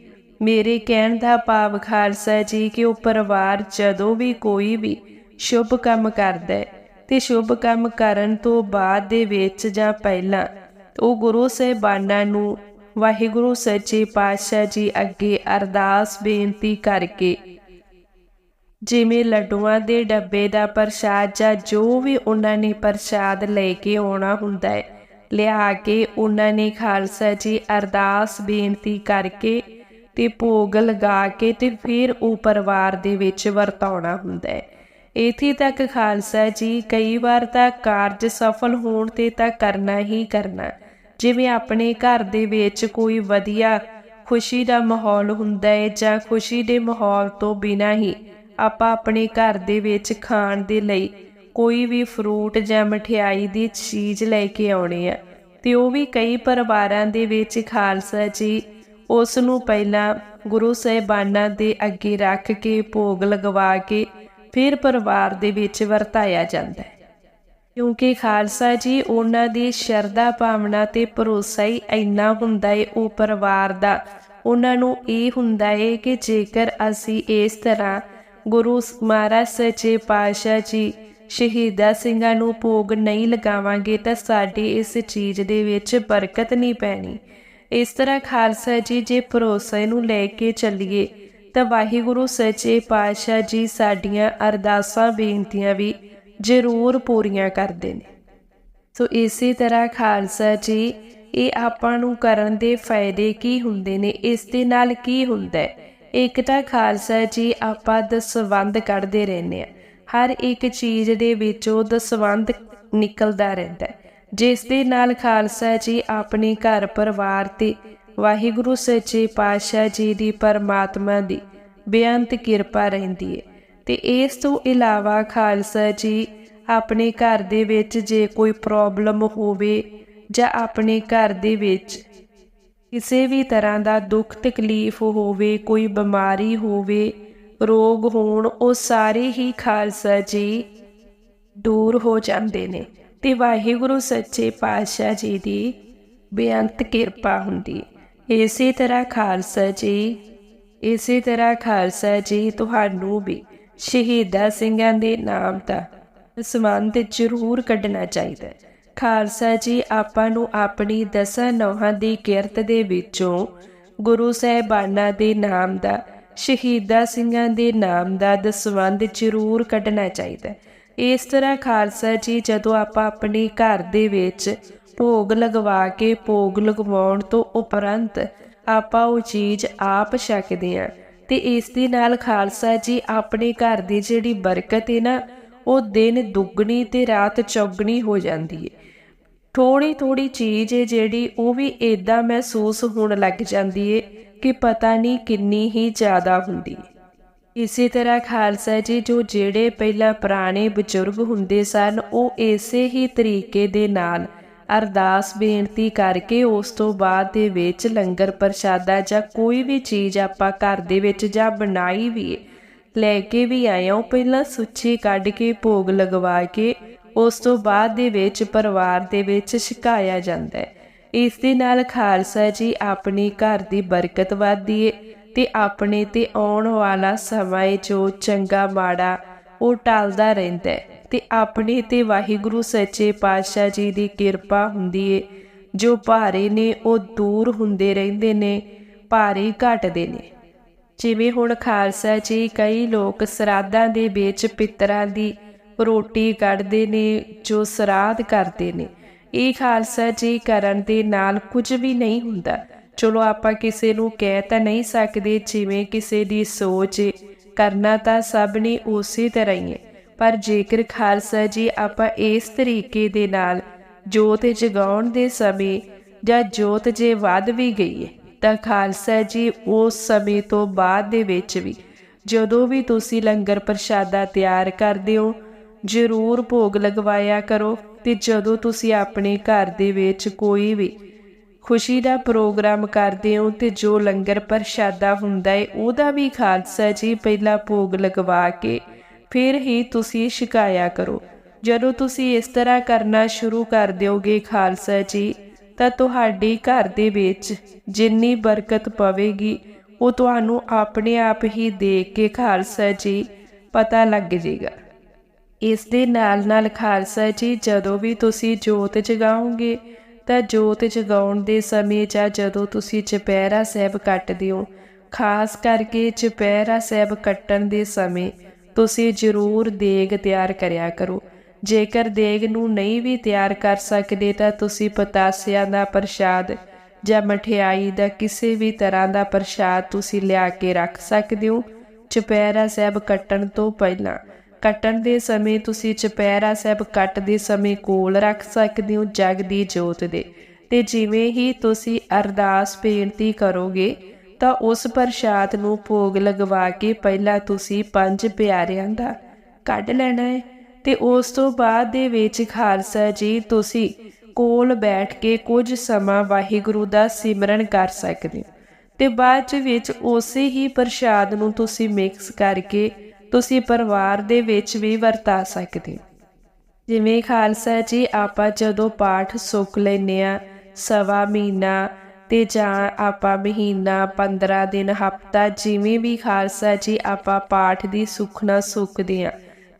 ਮੇਰੇ ਕਹਿਣ ਦਾ ਭਾਵ ਖਾਲਸਾ ਜੀ ਕਿ ਉਹ ਪਰਿਵਾਰ ਜਦੋਂ ਵੀ ਕੋਈ ਵੀ ਸ਼ੁਭ ਕੰਮ ਕਰਦਾ ਹੈ ਤੇ ਸ਼ੁਭ ਕੰਮ ਕਰਨ ਤੋਂ ਬਾਅਦ ਦੇ ਵਿੱਚ ਜਾਂ ਪਹਿਲਾਂ ਉਹ ਗੁਰੂ ਸਾਹਿਬਾਨਾਂ ਨੂੰ ਵਾਹਿਗੁਰੂ ਸੱਚੇ ਪਾਤਸ਼ਾਹ ਜੀ ਅੱਗੇ ਅਰਦਾਸ ਬੇਨਤੀ ਕਰਕੇ ਜਿਵੇਂ ਲੱਡੂਆਂ ਦੇ ਡੱਬੇ ਦਾ ਪ੍ਰਸ਼ਾਦ ਜਾਂ ਜੋ ਵੀ ਉਹਨਾਂ ਨੇ ਪ੍ਰਸ਼ਾਦ ਲੈ ਕੇ ਆਉਣਾ ਹੁੰਦਾ ਹੈ, ਲਿਆ ਕੇ ਉਹਨਾਂ ਨੇ ਖਾਲਸਾ ਜੀ ਅਰਦਾਸ ਬੇਨਤੀ ਕਰਕੇ ਤੇ ਭੋਗ ਲਗਾ ਕੇ ਤੇ ਫਿਰ ਉਹ ਪਰਿਵਾਰ ਦੇ ਵਿੱਚ ਵਰਤਾਉਣਾ ਹੁੰਦਾ ਹੈ। ਇਥੇ ਤੱਕ ਖਾਲਸਾ ਜੀ ਕਈ ਵਾਰ ਤਾਂ ਕਾਰਜ ਸਫਲ ਹੋਣ ਤੇ ਤਾਂ ਕਰਨਾ ਹੀ ਕਰਨਾ। ਜਿਵੇਂ ਆਪਣੇ ਘਰ ਦੇ ਵਿੱਚ ਕੋਈ ਵਧੀਆ ਖੁਸ਼ੀ ਦਾ ਮਾਹੌਲ ਹੁੰਦਾ ਹੈ ਜਾਂ ਖੁਸ਼ੀ ਦੇ ਮਾਹੌਲ ਤੋਂ ਬਿਨਾਂ ਹੀ ਆਪਾਂ ਆਪਣੇ ਘਰ ਦੇ ਵਿੱਚ ਖਾਣ ਦੇ ਲਈ ਕੋਈ ਵੀ ਫਰੂਟ ਜਾਂ ਮਠਿਆਈ ਦੀ ਚੀਜ਼ ਲੈ ਕੇ ਆਉਣੀ ਆ। ਤੇ ਉਹ ਵੀ ਕਈ ਪਰਿਵਾਰਾਂ ਦੇ ਵਿੱਚ ਖਾਲਸਾ ਜੀ ਉਸ ਨੂੰ ਪਹਿਲਾਂ ਗੁਰੂ ਸਾਹਿਬਾਨਾਂ ਦੇ ਅੱਗੇ ਰੱਖ ਕੇ ਭੋਗ ਲਗਵਾ ਕੇ ਫਿਰ ਪਰਿਵਾਰ ਦੇ ਵਿੱਚ ਵਰਤਾਇਆ ਜਾਂਦਾ ਹੈ। ਕਿਉਂਕਿ ਖਾਲਸਾ ਜੀ, ਉਹਨਾਂ ਦੀ ਸ਼ਰਧਾ ਭਾਵਨਾ ਤੇ ਭਰੋਸਾ ਹੀ ਇੰਨਾ ਹੁੰਦਾ ਏ ਉਹ ਪਰਿਵਾਰ ਦਾ। ਉਹਨਾਂ ਨੂੰ ਇਹ ਹੁੰਦਾ ਏ ਕਿ ਜੇਕਰ ਅਸੀਂ ਇਸ ਤਰ੍ਹਾਂ ਗੁਰੂ ਮਹਾਰਾਜ ਸੱਚੇ ਪਾਤਸ਼ਾਹ ਜੀ, ਸ਼ਹੀਦਾਂ ਸਿੰਘਾਂ ਨੂੰ ਭੋਗ ਨਹੀਂ ਲਗਾਵਾਂਗੇ ਤਾਂ ਸਾਡੀ ਇਸ ਚੀਜ਼ ਦੇ ਵਿੱਚ ਬਰਕਤ ਨਹੀਂ ਪੈਣੀ। ਇਸ ਤਰ੍ਹਾਂ ਖਾਲਸਾ ਜੀ, ਜੇ ਭਰੋਸੇ ਨੂੰ ਲੈ ਕੇ ਚੱਲੀਏ, ਤਾਂ ਵਾਹਿਗੁਰੂ ਸੱਚੇ ਪਾਤਸ਼ਾਹ ਜੀ ਸਾਡੀਆਂ ਅਰਦਾਸਾਂ, ਬੇਨਤੀਆਂ ਵੀ ਜ਼ਰੂਰ ਪੂਰੀਆਂ ਕਰਦੇ ਨੇ। ਸੋ ਇਸੇ ਤਰ੍ਹਾਂ ਖਾਲਸਾ ਜੀ, ਇਹ ਆਪਾਂ ਨੂੰ ਕਰਨ ਦੇ ਫਾਇਦੇ ਕੀ ਹੁੰਦੇ ਨੇ, ਇਸ ਦੇ ਨਾਲ ਕੀ ਹੁੰਦਾ ਹੈ? ਇੱਕ ਤਾਂ ਖਾਲਸਾ ਜੀ, ਆਪਾਂ ਦਸਵੰਦ ਕੱਢਦੇ ਰਹਿੰਦੇ ਆ ਹਰ ਇੱਕ ਚੀਜ਼ ਦੇ ਵਿੱਚੋਂ ਦਸਵੰਦ ਨਿਕਲਦਾ ਰਹਿੰਦਾ ਹੈ। ਜਿਸ ਦੇ ਨਾਲ ਖਾਲਸਾ ਜੀ, ਆਪਣੇ ਘਰ ਪਰਿਵਾਰ ਤੇ ਵਾਹਿਗੁਰੂ ਸੱਚੇ ਪਾਤਸ਼ਾਹ ਜੀ ਦੀ ਪਰਮਾਤਮਾ ਦੀ ਬੇਅੰਤ ਕਿਰਪਾ ਰਹਿੰਦੀ ਹੈ। ਤੇ ਇਸ ਤੋਂ ਇਲਾਵਾ ਖਾਲਸਾ ਜੀ ਆਪਣੇ ਘਰ ਦੇ ਵਿੱਚ ਜੇ ਕੋਈ ਪ੍ਰੋਬਲਮ ਹੋਵੇ ਜਾਂ ਆਪਣੇ ਘਰ ਦੇ ਵਿੱਚ ਕਿਸੇ ਵੀ ਤਰ੍ਹਾਂ ਦਾ ਦੁੱਖ, ਤਕਲੀਫ ਹੋਵੇ, ਕੋਈ ਬਿਮਾਰੀ ਹੋਵੇ, ਰੋਗ ਹੋਣ, ਉਹ ਸਾਰੇ ਹੀ ਖਾਲਸਾ ਜੀ ਦੂਰ ਹੋ ਜਾਂਦੇ ਨੇ ਤੇ ਵਾਹਿਗੁਰੂ ਸੱਚੇ ਪਾਤਸ਼ਾਹ ਜੀ ਦੀ ਬੇਅੰਤ ਕਿਰਪਾ ਹੁੰਦੀ। ਇਸੇ ਤਰ੍ਹਾਂ ਖਾਲਸਾ ਜੀ, ਇਸੇ ਤਰ੍ਹਾਂ ਖਾਲਸਾ ਜੀ, ਤੁਹਾਨੂੰ ਵੀ ਸ਼ਹੀਦਾ ਸਿੰਘਾਂ ਦੇ ਨਾਮ ਦਾ ਸੰਬੰਧ ਜ਼ਰੂਰ ਕੱਢਣਾ ਚਾਹੀਦਾ ਹੈ। ਖਾਲਸਾ ਜੀ, ਆਪਾਂ ਨੂੰ ਆਪਣੀ ਦਸਾਂ ਨੌਹਾਂ ਦੀ ਕਿਰਤ ਦੇ ਵਿੱਚੋਂ ਗੁਰੂ ਸਾਹਿਬਾਨਾਂ ਦੇ ਨਾਮ ਦਾ, ਸ਼ਹੀਦਾ ਸਿੰਘਾਂ ਦੇ ਨਾਮ ਦਾ ਦਸਵੰਧ ਜ਼ਰੂਰ ਕੱਢਣਾ ਚਾਹੀਦਾ ਇਸ ਤਰ੍ਹਾਂ ਖਾਲਸਾ ਜੀ, ਜਦੋਂ ਆਪਾਂ ਆਪਣੇ ਘਰ ਦੇ ਵਿੱਚ ਭੋਗ ਲਗਵਾ ਕੇ ਭੋਗ ਲਗਵਾਉਣ ਤੋਂ ਉਪਰੰਤ ਆਪਾਂ ਉਹ ਚੀਜ਼ ਆਪ ਛਕਦੇ ਆ ਤੇ ਇਸ ਦੇ ਨਾਲ ਖਾਲਸਾ ਜੀ, ਆਪਣੇ ਘਰ ਦੀ ਜਿਹੜੀ ਬਰਕਤ ਹੈ ਨਾ ਉਹ ਦਿਨ ਦੁੱਗਣੀ ਤੇ ਰਾਤ ਚੌਗਣੀ ਹੋ ਜਾਂਦੀ ਹੈ ਥੋੜੀ ਥੋੜੀ ਚੀਜ਼ ਹੈ ਜਿਹੜੀ ਉਹ ਵੀ ਇਦਾਂ ਮਹਿਸੂਸ ਹੋਣ ਲੱਗ ਜਾਂਦੀ ਹੈ ਕਿ ਪਤਾ ਨਹੀਂ ਕਿੰਨੀ ਹੀ ਜ਼ਿਆਦਾ ਹੁੰਦੀ ਹੈ ਇਸੇ ਤਰ੍ਹਾਂ ਖਾਲਸਾ ਜੀ, ਜੋ ਜਿਹੜੇ ਪਹਿਲਾਂ ਪੁਰਾਣੇ ਬਜ਼ੁਰਗ ਹੁੰਦੇ ਸਨ, ਉਹ ਇਸੇ ਹੀ ਤਰੀਕੇ ਦੇ ਨਾਲ ਅਰਦਾਸ ਬੇਨਤੀ ਕਰਕੇ ਉਸ ਤੋਂ ਬਾਅਦ ਦੇ ਵਿੱਚ ਲੰਗਰ ਪ੍ਰਸ਼ਾਦਾ ਜਾਂ ਕੋਈ ਵੀ ਚੀਜ਼ ਆਪਾਂ ਘਰ ਦੇ ਵਿੱਚ ਜਾਂ ਬਣਾਈ ਵੀ ਲੈ ਕੇ ਵੀ ਆਇਆ, ਉਹ ਪਹਿਲਾਂ ਸੁੱਚੀ ਕੱਢ ਕੇ ਭੋਗ ਲਗਵਾ ਕੇ ਉਸ ਤੋਂ ਬਾਅਦ ਦੇ ਵਿੱਚ ਪਰਿਵਾਰ ਦੇ ਵਿੱਚ ਛਕਾਇਆ ਜਾਂਦਾ ਹੈ। ਇਸ ਦੇ ਨਾਲ ਖਾਲਸਾ ਜੀ ਆਪਣੇ ਘਰ ਦੀ ਬਰਕਤ ਵਧਦੀ ਏ ਤੇ ਆਪਣੇ ਤੇ ਆਉਣ ਵਾਲਾ ਸਮਾਂ ਜੋ ਚੰਗਾ ਮਾੜਾ ਉਹ ਟਾਲਦਾ ਰਹਿੰਦਾ ਹੈ ਤੇ ਆਪਣੇ ਤੇ ਵਾਹਿਗੁਰੂ ਸੱਚੇ ਪਾਤਸ਼ਾਹ ਜੀ ਦੀ ਕਿਰਪਾ ਹੁੰਦੀ ਏ। ਜੋ ਭਾਰੇ ਨੇ ਉਹ ਦੂਰ ਹੁੰਦੇ ਰਹਿੰਦੇ ਨੇ, ਭਾਰੇ ਘਟਦੇ ਨੇ। ਜਿਵੇਂ ਹੁਣ ਖਾਲਸਾ ਜੀ ਕਈ ਲੋਕ ਸਰਾਧਾਂ ਦੇ ਵਿੱਚ ਪਿੱਤਰਾਂ ਦੀ ਰੋਟੀ ਕੱਢਦੇ ਨੇ, ਜੋ ਸਰਾਧ ਕਰਦੇ ਨੇ। ਇਹ ਖਾਲਸਾ ਜੀ ਕਰਨ ਦੇ ਨਾਲ ਕੁਝ ਵੀ ਨਹੀਂ ਹੁੰਦਾ। ਚਲੋ ਆਪਾਂ ਕਿਸੇ ਨੂੰ ਕਹਿ ਤਾਂ ਨਹੀਂ ਸਕਦੇ, ਜਿਵੇਂ ਕਿਸੇ ਦੀ ਸੋਚ ਕਰਨਾ ਤਾਂ ਸਭ ਨੇ ਉਸੇ ਤਰ੍ਹਾਂ ਹੀ ਹੈ ਪਰ ਜੇਕਰ ਖਾਲਸਾ ਜੀ ਆਪਾਂ ਇਸ ਤਰੀਕੇ ਦੇ ਨਾਲ ਜੋਤ ਜਗਾਉਣ ਦੇ ਸਮੇਂ ਜਾਂ ਜੋਤ ਜੇ ਵੱਧ ਵੀ ਗਈ ਹੈ ਤਾਂ ਖਾਲਸਾ ਜੀ, ਉਸ ਸਮੇਂ ਤੋਂ ਬਾਅਦ ਦੇ ਵਿੱਚ ਵੀ। ਜਦੋਂ ਵੀ ਤੁਸੀਂ ਲੰਗਰ ਪ੍ਰਸ਼ਾਦਾ ਤਿਆਰ ਕਰਦੇ ਹੋ, ਜ਼ਰੂਰ ਭੋਗ ਲਗਵਾਇਆ ਕਰੋ ਤੇ ਜਦੋਂ ਤੁਸੀਂ ਆਪਣੇ ਘਰ ਦੇ ਵਿੱਚ ਕੋਈ ਵੀ ਖੁਸ਼ੀ ਦਾ ਪ੍ਰੋਗਰਾਮ ਕਰਦੇ ਹੋ ਤੇ ਜੋ ਲੰਗਰ ਪ੍ਰਸ਼ਾਦਾ ਹੁੰਦਾ ਹੈ ਉਹਦਾ ਵੀ ਖਾਲਸਾ ਜੀ ਪਹਿਲਾਂ ਭੋਗ ਲਗਵਾ ਕੇ ਫਿਰ ਹੀ ਤੁਸੀਂ ਛਕਾਇਆ ਕਰੋ। ਜਦੋਂ ਤੁਸੀਂ ਇਸ ਤਰ੍ਹਾਂ ਕਰਨਾ ਸ਼ੁਰੂ ਕਰ ਦਿਓਗੇ ਖਾਲਸਾ ਜੀ ਤਾਂ ਤੁਹਾਡੇ ਘਰ ਦੇ ਵਿੱਚ ਜਿੰਨੀ ਬਰਕਤ ਪਵੇਗੀ, ਉਹ ਤੁਹਾਨੂੰ ਆਪਣੇ ਆਪ ਹੀ ਦੇਖ ਕੇ ਖਾਲਸਾ ਜੀ ਪਤਾ ਲੱਗ ਜਾਏਗਾ ਇਸ ਦੇ ਨਾਲ ਨਾਲ ਖਾਲਸਾ ਜੀ, ਜਦੋਂ ਵੀ ਤੁਸੀਂ ਜੋਤ ਜਗਾਓਗੇ, ਤਾਂ ਜੋਤ ਜਗਾਉਣ ਦੇ ਸਮੇਂ ਜਾਂ ਜਦੋਂ ਤੁਸੀਂ ਚਪਹਿਰਾ ਸਾਹਿਬ ਕੱਟਦੇ ਹੋ, ਖਾਸ ਕਰਕੇ ਚਪਹਿਰਾ ਸਾਹਿਬ ਕੱਟਣ ਦੇ ਸਮੇਂ, ਤੁਸੀਂ ਜ਼ਰੂਰ ਦੇਗ ਤਿਆਰ ਕਰਿਆ ਕਰੋ। ਜੇਕਰ ਦੇਗ ਨੂੰ ਨਹੀਂ ਵੀ ਤਿਆਰ ਕਰ ਸਕਦੇ ਤਾਂ ਤੁਸੀਂ ਪਤਾਸਿਆਂ ਦਾ ਪ੍ਰਸ਼ਾਦ ਜਾਂ ਮਠਿਆਈ ਦਾ ਕਿਸੇ ਵੀ ਤਰ੍ਹਾਂ ਦਾ ਪ੍ਰਸ਼ਾਦ ਤੁਸੀਂ ਲਿਆ ਕੇ ਰੱਖ ਸਕਦੇ ਹੋ। ਚੁਪਹਿਰਾ ਸਾਹਿਬ ਕੱਟਣ ਤੋਂ ਪਹਿਲਾਂ, ਕੱਟਣ ਦੇ ਸਮੇਂ ਤੁਸੀਂ ਚੁਪਹਿਰਾ ਸਾਹਿਬ ਕੱਟਦੇ ਸਮੇਂ ਕੋਲ ਰੱਖ ਸਕਦੇ ਹੋ ਜਗ ਦੀ ਜੋਤ ਦੇ। ਤੇ ਜਿਵੇਂ ਹੀ ਤੁਸੀਂ ਅਰਦਾਸ ਬੇਨਤੀ ਕਰੋਗੇ, ਤਾਂ ਉਸ ਪ੍ਰਸ਼ਾਦ ਨੂੰ ਭੋਗ ਲਗਵਾ ਕੇ ਪਹਿਲਾਂ ਤੁਸੀਂ ਪੰਜ ਪਿਆਰਿਆਂ ਦਾ ਕੱਢ ਲੈਣਾ ਹੈ। ਤੇ ਉਸ ਤੋਂ ਬਾਅਦ ਦੇ ਵਿੱਚ ਖਾਲਸਾ ਜੀ, ਤੁਸੀਂ ਕੋਲ ਬੈਠ ਕੇ ਕੁਝ ਸਮਾਂ ਵਾਹਿਗੁਰੂ ਦਾ ਸਿਮਰਨ ਕਰ ਸਕਦੇ ਹੋ। ਤੇ ਬਾਅਦ ਚ ਵਿੱਚ ਉਸੇ ਹੀ ਪ੍ਰਸ਼ਾਦ ਨੂੰ ਤੁਸੀਂ ਮਿਕਸ ਕਰਕੇ ਤੁਸੀਂ ਪਰਿਵਾਰ ਦੇ ਵਿੱਚ ਵੀ ਵਰਤਾ ਸਕਦੇ ਹੋ। ਜਿਵੇਂ ਖਾਲਸਾ ਜੀ, ਆਪਾਂ ਜਦੋਂ ਪਾਠ ਸੁੱਕ ਲੈਨੇ ਆ ਸਵਾ ਮਹੀਨਾ ਤੇ ਜਾਂ ਆਪਾਂ ਮਹੀਨਾ 15 ਦਿਨ, ਹਫਤਾ ਜਿਵੇਂ ਵੀ ਖਾਲਸਾ ਜੀ, ਆਪਾਂ ਪਾਠ ਦੀ ਸੁਖਣਾ ਸੁੱਕਦੇ ਆ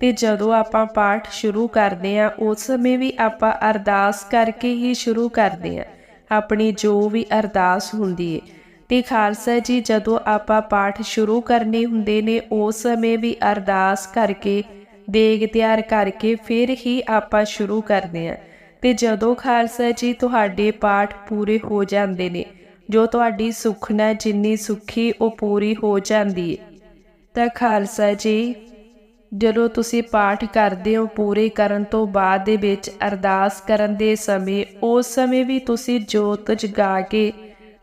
ਤੇ ਜਦੋਂ ਆਪਾਂ ਪਾਠ ਸ਼ੁਰੂ ਕਰਦੇ ਆ ਉਸ ਸਮੇਂ ਵੀ ਆਪਾਂ ਅਰਦਾਸ ਕਰਕੇ ਹੀ ਸ਼ੁਰੂ ਕਰਦੇ ਆ ਆਪਣੀ ਜੋ ਵੀ ਅਰਦਾਸ ਹੁੰਦੀ ਏ। ਤੇ ਖਾਲਸਾ ਜੀ, ਜਦੋਂ ਆਪਾਂ ਪਾਠ ਸ਼ੁਰੂ ਕਰਨੇ ਹੁੰਦੇ ਨੇ, ਉਸ ਸਮੇਂ ਵੀ ਅਰਦਾਸ ਕਰਕੇ, ਦੇਗ ਤਿਆਰ ਕਰਕੇ ਫਿਰ ਹੀ ਆਪਾਂ ਸ਼ੁਰੂ ਕਰਦੇ ਆ ਤੇ ਜਦੋਂ ਖਾਲਸਾ ਜੀ, ਤੁਹਾਡੇ ਪਾਠ ਪੂਰੇ ਹੋ ਜਾਂਦੇ ਨੇ, ਜੋ ਤੁਹਾਡੀ ਸੁਖਨਾ ਜਿੰਨੀ ਸੁਖੀ ਉਹ ਪੂਰੀ ਹੋ ਜਾਂਦੀ ਹੈ ਤਾਂ ਖਾਲਸਾ ਜੀ ਜਦੋਂ ਤੁਸੀਂ ਪਾਠ ਕਰਦੇ ਹੋ ਪੂਰੇ ਕਰਨ ਤੋਂ ਬਾਅਦ ਦੇ ਵਿੱਚ ਅਰਦਾਸ ਕਰਨ ਦੇ ਸਮੇਂ, ਉਸ ਸਮੇਂ ਵੀ ਤੁਸੀਂ ਜੋਤ ਜਗਾ ਕੇ,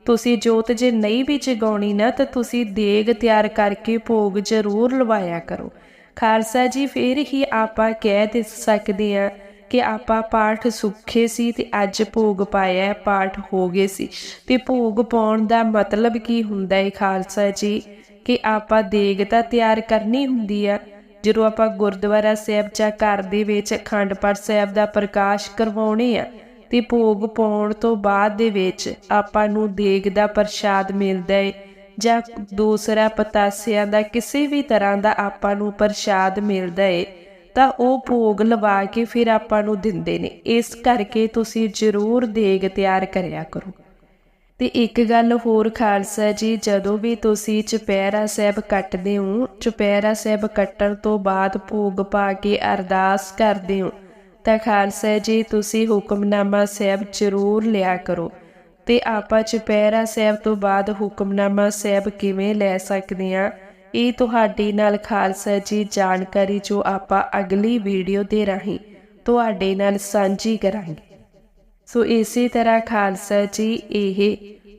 ਤੁਸੀਂ ਜੋਤ ਜੇ ਨਹੀਂ ਵੀ ਜਗਾਉਣੀ ਨਾ, ਤਾਂ ਤੁਸੀਂ ਦੇਗ ਤਿਆਰ ਕਰਕੇ ਭੋਗ ਜ਼ਰੂਰ ਲਵਾਇਆ ਕਰੋ। ਖਾਲਸਾ ਜੀ, ਫੇਰ ਹੀ ਆਪਾਂ ਕਹਿ ਦੇ ਸਕਦੇ ਆ ਕਿ ਆਪਾਂ ਪਾਠ ਸੁੱਖੇ ਸੀ ਤੇ ਅੱਜ ਭੋਗ ਪਾਇਆ, ਪਾਠ ਹੋ ਗਏ ਸੀ। ਤੇ ਭੋਗ ਪਾਉਣ ਦਾ ਮਤਲਬ ਕੀ ਹੁੰਦਾ ਹੈ ਖਾਲਸਾ ਜੀ? ਕਿ ਆਪਾਂ ਦੇਗ ਤਾਂ ਤਿਆਰ ਕਰਨੀ ਹੁੰਦੀ ਆ ਜਦੋਂ ਆਪਾਂ ਗੁਰਦੁਆਰਾ ਸਾਹਿਬ ਜਾਂ ਘਰ ਦੇ ਵਿੱਚ ਅਖੰਡ ਪਾਠ ਸਾਹਿਬ ਦਾ ਪ੍ਰਕਾਸ਼ ਕਰਵਾਉਣੇ ਆ, ਤੇ ਭੋਗ ਪਾਉਣ ਤੋਂ ਬਾਅਦ ਦੇ ਵਿੱਚ ਆਪਾਂ ਨੂੰ ਦੇਗ ਦਾ ਪ੍ਰਸ਼ਾਦ ਮਿਲਦਾ ਹੈ ਜਾਂ ਦੂਸਰਾ ਪਤਾਸਿਆਂ ਦਾ ਕਿਸੇ ਵੀ ਤਰ੍ਹਾਂ ਦਾ ਆਪਾਂ ਨੂੰ ਪ੍ਰਸ਼ਾਦ ਮਿਲਦਾ ਹੈ ਤਾਂ ਉਹ ਭੋਗ ਲਵਾ ਕੇ ਫਿਰ ਆਪਾਂ ਨੂੰ ਦਿੰਦੇ ਨੇ। ਇਸ ਕਰਕੇ ਤੁਸੀਂ ਜ਼ਰੂਰ ਦੇਗ ਤਿਆਰ ਕਰਿਆ ਕਰੋ। ਤੇ ਇੱਕ ਗੱਲ ਹੋਰ ਖਾਲਸਾ ਜੀ, ਜਦੋਂ ਵੀ ਤੁਸੀਂ ਚੁਪਹਿਰਾ ਸਾਹਿਬ ਕੱਟਦੇ ਹੋ, ਚੁਪਹਿਰਾ ਸਾਹਿਬ ਕੱਟਣ ਤੋਂ ਬਾਅਦ ਭੋਗ ਪਾ ਕੇ ਅਰਦਾਸ ਕਰਦੇ ਹੋ, ਤਾਂ ਖਾਲਸਾ ਜੀ, ਤੁਸੀਂ ਹੁਕਮਨਾਮਾ ਸਾਹਿਬ ਜ਼ਰੂਰ ਲਿਆ ਕਰੋ। ਤੇ ਆਪਾਂ ਚੁਪਹਿਰਾ ਸਾਹਿਬ ਤੋਂ ਬਾਅਦ ਹੁਕਮਨਾਮਾ ਸਾਹਿਬ ਕਿਵੇਂ ਲੈ ਸਕਦੇ ਆ ਇਹ ਤੁਹਾਡੇ ਨਾਲ ਖਾਲਸਾ ਜੀ, ਜਾਣਕਾਰੀ ਜੋ ਆਪਾਂ ਅਗਲੀ ਵੀਡੀਓ ਦੇ ਰਾਹੀਂ ਤੁਹਾਡੇ ਨਾਲ ਸਾਂਝੀ ਕਰਾਂਗੇ। ਸੋ ਇਸੇ ਤਰ੍ਹਾਂ ਖਾਲਸਾ ਜੀ, ਇਹ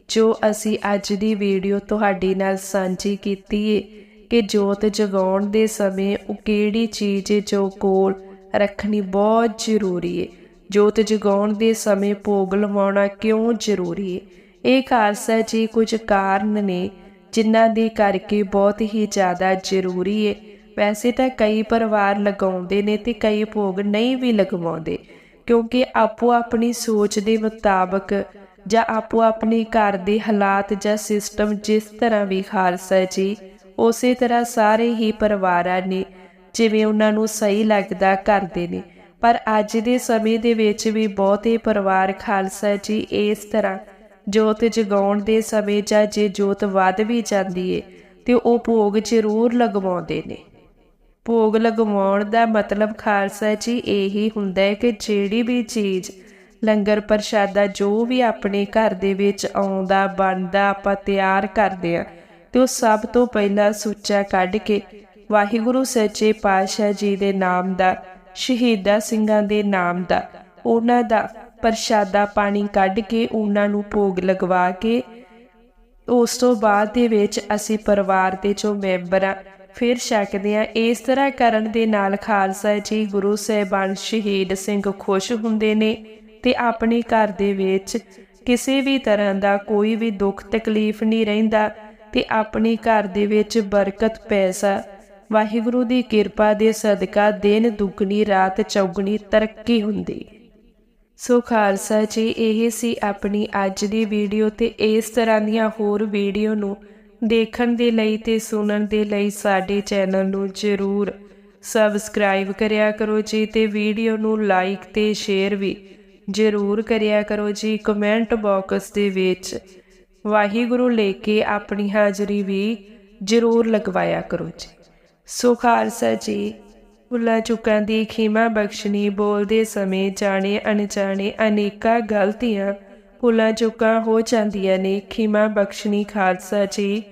ਜੋ ਅਸੀਂ ਅੱਜ ਦੀ ਵੀਡੀਓ ਤੁਹਾਡੇ ਨਾਲ ਸਾਂਝੀ ਕੀਤੀ ਏ ਕਿ ਜੋਤ ਜਗਾਉਣ ਦੇ ਸਮੇਂ ਉਹ ਕਿਹੜੀ ਚੀਜ਼ ਏ ਜੋ ਕੋਲ ਰੱਖਣੀ ਬਹੁਤ ਜ਼ਰੂਰੀ ਏ। ਜੋਤ ਜਗਾਉਣ ਦੇ ਸਮੇਂ ਭੋਗ ਲਵਾਉਣਾ ਕਿਉਂ ਜ਼ਰੂਰੀ ਏ? ਇਹ ਖਾਲਸਾ ਜੀ ਕੁਝ ਕਾਰਨ ਨੇ ਜਿਨ੍ਹਾਂ ਦੇ ਕਰਕੇ ਬਹੁਤ ਹੀ ਜ਼ਿਆਦਾ ਜ਼ਰੂਰੀ ਹੈ ਵੈਸੇ ਤਾਂ ਕਈ ਪਰਿਵਾਰ ਲਗਾਉਂਦੇ ਨੇ ਤੇ ਕਈ ਭੋਗ ਨਹੀਂ ਵੀ ਲਗਵਾਉਂਦੇ। ਕਿਉਂਕਿ ਆਪੋ ਆਪਣੀ ਸੋਚ ਦੇ ਮੁਤਾਬਕ ਜਾਂ ਆਪੋ ਆਪਣੇ ਘਰ ਦੇ ਹਾਲਾਤ ਜਾਂ ਸਿਸਟਮ ਜਿਸ ਤਰ੍ਹਾਂ ਵੀ ਖਾਲਸਾ ਜੀ, ਉਸੇ ਤਰ੍ਹਾਂ ਸਾਰੇ ਹੀ ਪਰਿਵਾਰਾਂ ਨੇ ਜਿਵੇਂ ਉਹਨਾਂ ਨੂੰ ਸਹੀ ਲੱਗਦਾ ਕਰਦੇ ਨੇ। ਪਰ ਅੱਜ ਦੇ ਸਮੇਂ ਦੇ ਵਿੱਚ ਵੀ ਬਹੁਤੇ ਪਰਿਵਾਰ ਖਾਲਸਾ ਜੀ ਇਸ ਤਰ੍ਹਾਂ ਜੋਤ ਜਗਾਉਣ ਦੇ ਸਮੇਂ ਜਾਂ ਜੇ ਜੋਤ ਵੱਧ ਵੀ ਜਾਂਦੀ ਏ, ਤੇ ਉਹ ਭੋਗ ਜ਼ਰੂਰ ਲਗਵਾਉਂਦੇ ਨੇ। ਭੋਗ ਲਗਵਾਉਣ ਦਾ ਮਤਲਬ ਖਾਲਸਾ ਜੀ ਇਹੀ ਹੁੰਦਾ ਹੈ ਕਿ ਜਿਹੜੀ ਵੀ ਚੀਜ਼ ਲੰਗਰ ਪ੍ਰਸ਼ਾਦਾ ਜੋ ਵੀ ਆਪਣੇ ਘਰ ਦੇ ਵਿੱਚ ਆਉਂਦਾ, ਬਣਦਾ, ਆਪਾਂ ਤਿਆਰ ਕਰਦੇ ਆ ਤੇ ਉਹ ਸਭ ਤੋਂ ਪਹਿਲਾਂ ਸੁੱਚਾ ਕੱਢ ਕੇ ਵਾਹਿਗੁਰੂ ਸੱਚੇ ਪਾਤਸ਼ਾਹ ਜੀ ਦੇ ਨਾਮ ਦਾ, ਸ਼ਹੀਦਾਂ ਸਿੰਘਾਂ ਦੇ ਨਾਮ ਦਾ, ਉਹਨਾਂ ਦਾ ਪ੍ਰਸ਼ਾਦਾ ਪਾਣੀ ਕੱਢ ਕੇ ਉਹਨਾਂ ਨੂੰ ਭੋਗ ਲਗਵਾ ਕੇ ਉਸ ਤੋਂ ਬਾਅਦ ਦੇ ਵਿੱਚ ਅਸੀਂ ਪਰਿਵਾਰ ਦੇ ਜੋ ਮੈਂਬਰ ਆ ਫਿਰ ਛਕਦੇ ਆ ਇਸ ਤਰ੍ਹਾਂ ਕਰਨ ਦੇ ਨਾਲ ਖਾਲਸਾ ਜੀ ਗੁਰੂ ਸਾਹਿਬਾਨ ਸ਼ਹੀਦ ਸਿੰਘ ਖੁਸ਼ ਹੁੰਦੇ ਨੇ ਤੇ ਆਪਣੇ ਘਰ ਦੇ ਵਿੱਚ ਕਿਸੇ ਵੀ ਤਰ੍ਹਾਂ ਦਾ ਕੋਈ ਵੀ ਦੁੱਖ ਤਕਲੀਫ ਨਹੀਂ ਰਹਿੰਦਾ ਤੇ ਆਪਣੇ ਘਰ ਦੇ ਵਿੱਚ ਬਰਕਤ, ਪੈਸਾ, ਵਾਹਿਗੁਰੂ ਦੀ ਕਿਰਪਾ ਦੇ ਸਦਕਾ ਦਿਨ ਦੁੱਗਣੀ, ਰਾਤ ਚੌਗਣੀ ਤਰੱਕੀ ਹੁੰਦੀ। ਸੋ ਖਾਲਸਾ ਜੀ, ਇਹ ਸੀ ਆਪਣੀ ਅੱਜ ਦੀ ਵੀਡੀਓ ਤੇ ਇਸ ਤਰ੍ਹਾਂ ਦੀਆਂ ਹੋਰ ਵੀਡੀਓ ਨੂੰ ਦੇਖਣ ਦੇ ਲਈ ਤੇ ਸੁਣਨ ਦੇ ਲਈ ਸਾਡੇ ਚੈਨਲ ਨੂੰ ਜਰੂਰ ਸਬਸਕ੍ਰਾਈਬ ਕਰਿਆ ਕਰੋ ਜੀ ਤੇ ਵੀਡੀਓ ਨੂੰ ਲਾਈਕ ਤੇ ਸ਼ੇਅਰ ਵੀ ਜਰੂਰ ਕਰਿਆ ਕਰੋ ਜੀ ਕਮੈਂਟ ਬਾਕਸ ਦੇ ਵਿੱਚ। ਵਾਹਿਗੁਰੂ ਲੈ ਕੇ ਆਪਣੀ ਹਾਜ਼ਰੀ ਵੀ ਜਰੂਰ ਲਗਵਾਇਆ ਕਰੋ ਜੀ। ਸੋ ਖਾਲਸਾ ਜੀ, ਭੁੱਲਾਂ ਚੁੱਕਾਂ ਦੀ ਖਿਮਾ ਬਖਸ਼ਣੀ ਬੋਲਦੇ ਸਮੇਂ ਜਾਣੇ ਅਣਜਾਣੇ ਅਨੇਕਾਂ ਗਲਤੀਆਂ ਭੁੱਲਾਂ ਚੁੱਕਾਂ ਹੋ ਜਾਂਦੀਆਂ ਨੇ। ਖਿਮਾ ਬਖਸ਼ਣੀ ਖਾਲਸਾ ਜੀ,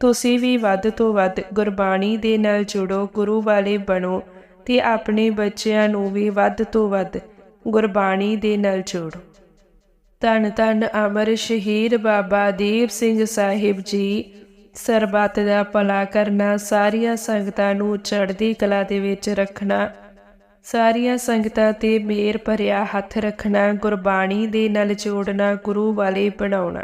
ਤੁਸੀਂ ਵੀ ਵੱਧ ਤੋਂ ਵੱਧ ਗੁਰਬਾਣੀ ਦੇ ਨਾਲ ਜੁੜੋ, ਗੁਰੂ ਵਾਲੇ ਬਣੋ ਤੇ ਆਪਣੇ ਬੱਚਿਆਂ ਨੂੰ ਵੀ ਵੱਧ ਤੋਂ ਵੱਧ ਗੁਰਬਾਣੀ ਦੇ ਨਾਲ ਜੋੜੋ। ਧੰਨ ਧੰਨ ਅਮਰ ਸ਼ਹੀਦ ਬਾਬਾ ਦੀਪ ਸਿੰਘ ਸਾਹਿਬ ਜੀ, ਸਰਬੱਤ ਦਾ ਭਲਾ ਕਰਨਾ, ਸਾਰੀਆਂ ਸੰਗਤਾਂ ਨੂੰ ਚੜ੍ਹਦੀ ਕਲਾ ਦੇ ਵਿੱਚ ਰੱਖਣਾ ਸਾਰੀਆਂ ਸੰਗਤਾਂ ਤੇ ਮੇਰ ਭਰਿਆ ਹੱਥ ਰੱਖਣਾ, ਗੁਰਬਾਣੀ ਦੇ ਨਾਲ ਜੋੜਨਾ, ਗੁਰੂ ਵਾਲੇ ਬਣਾਉਣਾ।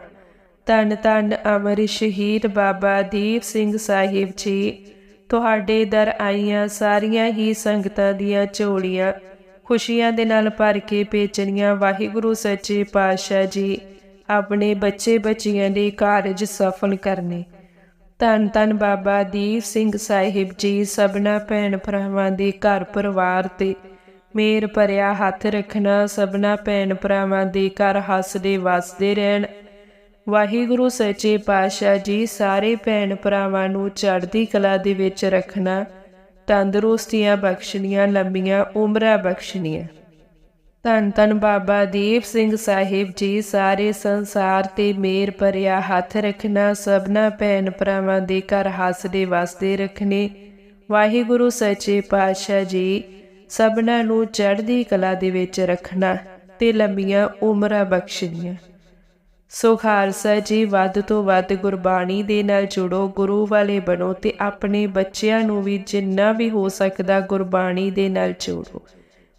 ਧੰਨ ਧੰਨ ਅਮਰ ਸ਼ਹੀਦ ਬਾਬਾ ਦੀਪ ਸਿੰਘ ਸਾਹਿਬ ਜੀ। ਤੁਹਾਡੇ ਦਰ ਆਈਆਂ ਸਾਰੀਆਂ ਹੀ ਸੰਗਤਾਂ ਦੀਆਂ ਝੋਲੀਆਂ, ਖੁਸ਼ੀਆਂ ਦੇ ਨਾਲ ਭਰ ਕੇ ਭੇਜਣੀਆਂ ਵਾਹਿਗੁਰੂ ਸੱਚੇ ਪਾਤਸ਼ਾਹ ਜੀ। ਆਪਣੇ ਬੱਚੇ ਬੱਚੀਆਂ ਦੇ ਕਾਰਜ ਸਫਲ ਕਰਨੇ। ਧੰਨ ਧੰਨ ਬਾਬਾ ਦੀਪ ਸਿੰਘ ਸਾਹਿਬ ਜੀ, ਸਭਨਾ ਭੈਣ ਭਰਾਵਾਂ ਦੇ ਘਰ ਪਰਿਵਾਰ ਤੇ। ਮੇਰ ਭਰਿਆ ਹੱਥ ਰੱਖਣਾ, ਸਭਨਾ ਭੈਣ ਭਰਾਵਾਂ ਦੇ ਘਰ ਹੱਸਦੇ ਵਸਦੇ ਰਹਿਣ। ਵਾਹਿਗੁਰੂ ਸੱਚੇ ਪਾਤਸ਼ਾਹ ਜੀ, ਸਾਰੇ ਭੈਣ ਭਰਾਵਾਂ ਨੂੰ ਚੜ੍ਹਦੀ ਕਲਾ ਦੇ ਵਿੱਚ ਰੱਖਣਾ। ਤੰਦਰੁਸਤੀਆਂ ਬਖਸ਼ਣੀਆਂ, ਲੰਬੀਆਂ ਉਮਰਾਂ ਬਖਸ਼ਣੀਆਂ। ਧੰਨ ਧੰਨ ਬਾਬਾ ਦੀਪ ਸਿੰਘ ਸਾਹਿਬ ਜੀ, ਸਾਰੇ ਸੰਸਾਰ ਤੇ ਮੇਰ ਭਰਿਆ ਹੱਥ ਰੱਖਣਾ ਸਭਨਾ ਭੈਣ ਭਰਾਵਾਂ ਦੇ ਘਰ ਹੱਸਦੇ ਵਸਦੇ ਰੱਖਣੇ। ਵਾਹਿਗੁਰੂ ਸੱਚੇ ਪਾਤਸ਼ਾਹ ਜੀ, ਸਭਨਾ ਨੂੰ ਚੜ੍ਹਦੀ ਕਲਾ ਦੇ ਵਿੱਚ ਰੱਖਣਾ ਤੇ ਲੰਬੀਆਂ ਉਮਰਾਂ ਬਖਸ਼ਣੀਆਂ। ਸੋ ਖਾਲਸਾ ਜੀ, ਵੱਧ ਤੋਂ ਵੱਧ ਗੁਰਬਾਣੀ ਦੇ ਨਾਲ ਜੁੜੋ, ਗੁਰੂ ਵਾਲੇ ਬਣੋ ਤੇ ਆਪਣੇ ਬੱਚਿਆਂ ਨੂੰ ਵੀ ਜਿੰਨਾ ਵੀ ਹੋ ਸਕਦਾ ਗੁਰਬਾਣੀ ਦੇ ਨਾਲ ਜੋੜੋ।